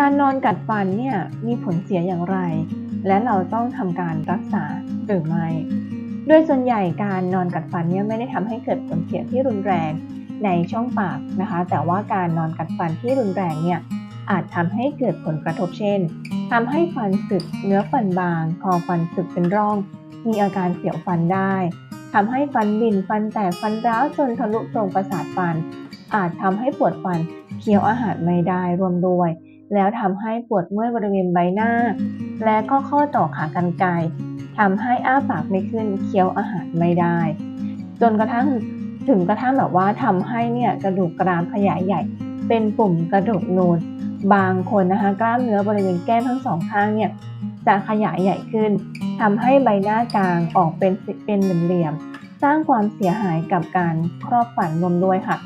การนอนกัดฟันเนี่ยมีผลเสียอย่างไร และเราต้องทำการรักษาหรือไม่ โดยส่วนใหญ่การนอนกัดฟันเนี่ยไม่ได้ทำให้เกิดผลเสียที่รุนแรงในช่องปากนะคะ แต่ว่าการนอนกัดฟันที่รุนแรงเนี่ยอาจทำให้เกิดผลกระทบเช่นทำให้ฟันสึกเนื้อฟันบาง คอฟันสึกเป็นร่อง มีอาการเสียวฟันได้ทำให้ฟันบิ่นฟันแตกฟันร้าวจนทะลุโพรงประสาทฟัน อาจทำให้ปวดฟันเคี้ยวอาหารไม่ได้รวมด้วย แล้วทำให้ปวดเมื่อยบริเวณใบหน้า และก็ข้อต่อขากรรไกรทำให้อ้าปากไม่ขึ้นเคี้ยวอาหารไม่ได้ จนกระทั่งถึงกระทั่งแบบว่าทำให้เนี่ยกระดูกกรามขยายใหญ่ เป็นปุ่มกระดูกนูนบางคนนะคะกล้ามเนื้อบริเวณแก้มทั้งสองข้างเนี่ยจะขยายใหญ่ขึ้นทำให้ใบหน้ากลางออกเป็นเป็นเหลี่ยมสร้างความเสียหายกับการครอบฟันรวมด้วยค่ะ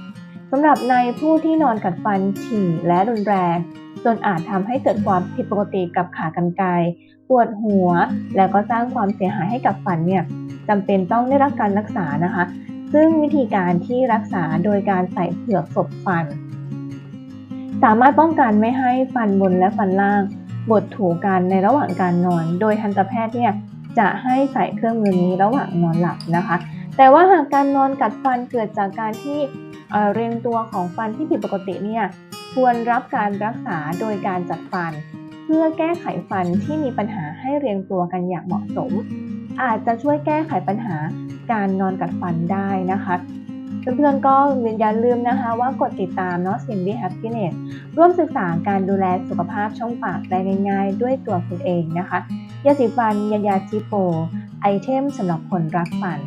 สำหรับในผู้ที่นอนกัดฟันถี่และรุนแรง จนอาจทำให้เกิดความผิดปกติกับขากรรไกรปวดหัว แล้วก็สร้างความเสียหายให้กับฟันเนี่ยจำเป็นต้องได้รับการรักษานะคะ ซึ่งวิธีการที่รักษาโดยการใส่เปลือกศพฟัน สามารถป้องกันไม่ให้ฟันบนและฟันล่างบดถูกันในระหว่างการนอน โดยทันตแพทย์เนี่ยจะให้ใส่เครื่องมือนี้ระหว่างนอนหลับนะคะ แต่ว่าหากการนอนกัดฟันเกิดจากการที่เเรียงตัวของฟันที่ผิดปกติเนี่ย ควรรับการรักษาโดยการจัดฟัน เพื่อแก้ไขฟันที่มีปัญหาให้เรียงตัวกันอย่างเหมาะสม อาจจะช่วยแก้ไขปัญหาการนอนกัดฟันได้นะคะเพื่อนๆก็อย่าลืมนะคะว่ากดติดตามเนาะ Cindy Happiness ร่วมศึกษาการดูแลสุขภาพช่องปากได้ง่ายๆ ด้วยตัวคุณเองนะคะยาสีฟันยายาจิโป ไอเทมสำหรับคนรักฟัน